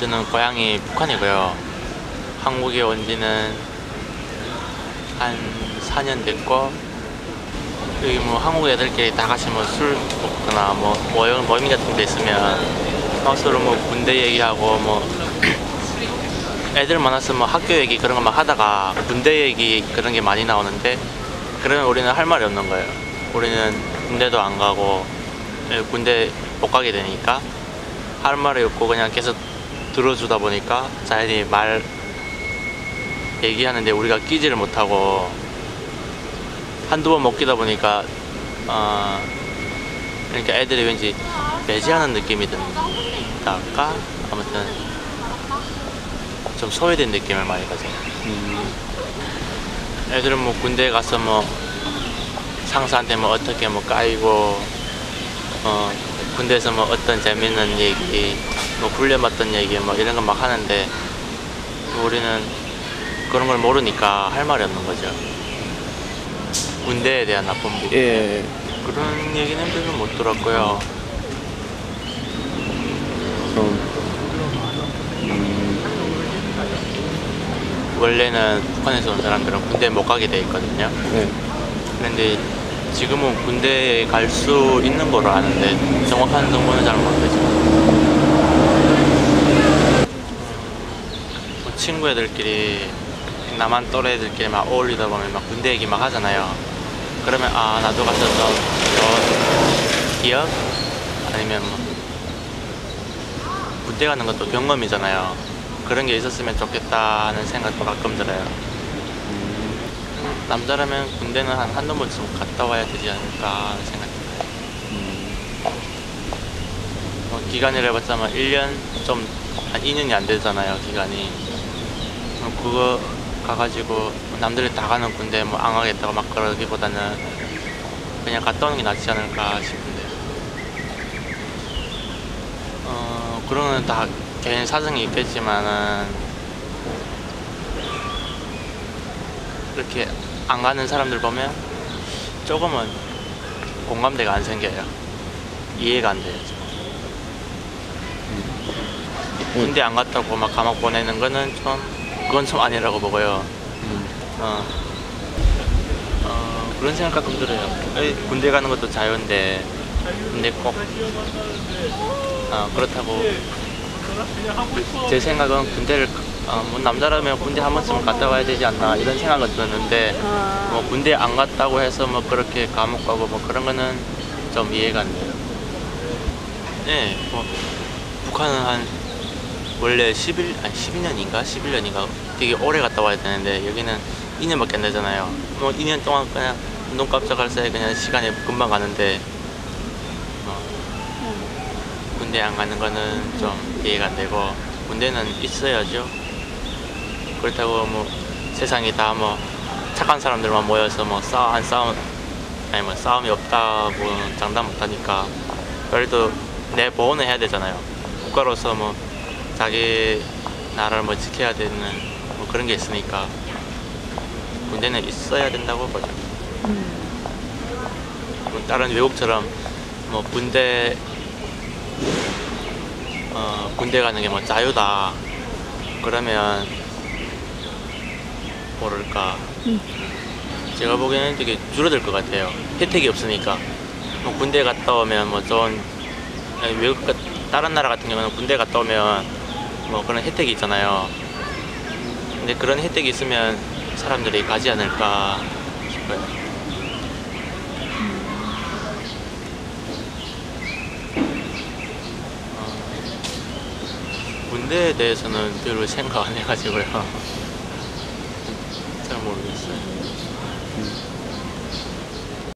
저는 고향이 북한이고요. 한국에 온 지는 한 4년 됐고, 여기 뭐 한국 애들끼리 다 같이 뭐 술 먹거나 뭐 모임, 모임 같은 데 있으면 막 서로 뭐 군대 얘기하고 뭐 애들 많아서 뭐 학교 얘기 그런 것만 하다가 군대 얘기 그런 게 많이 나오는데 그러면 우리는 할 말이 없는 거예요. 우리는 군대도 안 가고 예, 군대 못 가게 되니까 할 말이 없고 그냥 계속 들어주다 보니까 자연히 말 얘기하는데 우리가 끼지를 못하고 한두 번 먹기다 보니까 어 그러니까 애들이 왠지 배제하는 느낌이 든달까 아무튼 좀 소외된 느낌을 많이 가져요. 음, 애들은 뭐 군대 가서 뭐 상사한테 뭐 어떻게 뭐 까이고 어 군대에서 뭐 어떤 재밌는 얘기 뭐 훈련받던 얘기 뭐 이런 거 막 하는데 우리는 그런 걸 모르니까 할 말이 없는 거죠. 군대에 대한 나쁜 부분 예. 그런 얘기는 별로 못 들었고요. 그럼 음, 원래는 북한에서 온 사람들은 군대 못 가게 돼 있거든요. 네. 그런데 지금은 군대에 갈 수 있는 거로 아는데 정확한 정보는 잘 모르겠죠. 뭐 친구 애들끼리 남한 또래 애들끼리 막 어울리다 보면 막 군대 얘기 막 하잖아요. 그러면 아 나도 가서 좀 기억 아니면 뭐 군대 가는 것도 경험이잖아요. 그런 게 있었으면 좋겠다 하는 생각도 가끔 들어요. 남자라면 군대는 한 한두 번쯤 갔다 와야 되지 않을까 하는 생각이 들어요. 음, 뭐 기간이라 해봤자 뭐 1년 좀, 한 2년이 안 되잖아요, 기간이. 그거 가가지고 남들이 다 가는 군대 뭐 안 가겠다고 막 그러기보다는 그냥 갔다 오는 게 낫지 않을까 싶은데요. 어, 거는 다 개인 사정이 있겠지만은 이렇게 안 가는 사람들 보면 조금은 공감대가 안 생겨요. 이해가 안 돼요. 군대 안 갔다고 막 감옥 보내는 거는 좀 그건 좀 아니라고 보고요. 음, 어, 어, 그런 생각 가끔 들어요. 에이, 군대 가는 것도 자유인데 근데 꼭 어, 그렇다고 제 생각은 군대를 어, 뭐 남자라면 군대 한 번쯤은 갔다 와야 되지 않나 이런 생각은 드는데 뭐 군대 안 갔다고 해서 뭐 그렇게 감옥 가고 뭐 그런 거는 좀 이해가 안 돼요. 네, 뭐 북한은 한 원래 11 아니 12년인가 11년인가 되게 오래 갔다 와야 되는데 여기는 2년밖에 안 되잖아요. 뭐 2년 동안 그냥 눈 깜짝할 사이 그냥 시간이 금방 가는데 어, 군대 안 가는 거는 좀 이해가 안 되고 군대는 있어야죠. 그렇다고 뭐 세상이 다 뭐 착한 사람들만 모여서 뭐 싸움 안 싸움 아니 뭐 싸움이 없다고 장담 못 하니까 그래도 내 보호는 해야 되잖아요. 국가로서 뭐 자기 나라를 뭐 지켜야 되는 뭐 그런 게 있으니까 군대는 있어야 된다고 보죠. 뭐 다른 외국처럼 뭐 군대 어 군대 가는 게 뭐 자유다. 그러면 뭐랄까. 제가 보기에는 되게 줄어들 것 같아요. 혜택이 없으니까. 뭐 군대 갔다 오면 뭐 좋은 외국 같- 다른 나라 같은 경우는 군대 갔다 오면 뭐 그런 혜택이 있잖아요. 근데 그런 혜택이 있으면 사람들이 가지 않을까 싶어요. 어, 군대에 대해서는 별로 생각 안 해가지고요. 잘 모르겠어요. 음.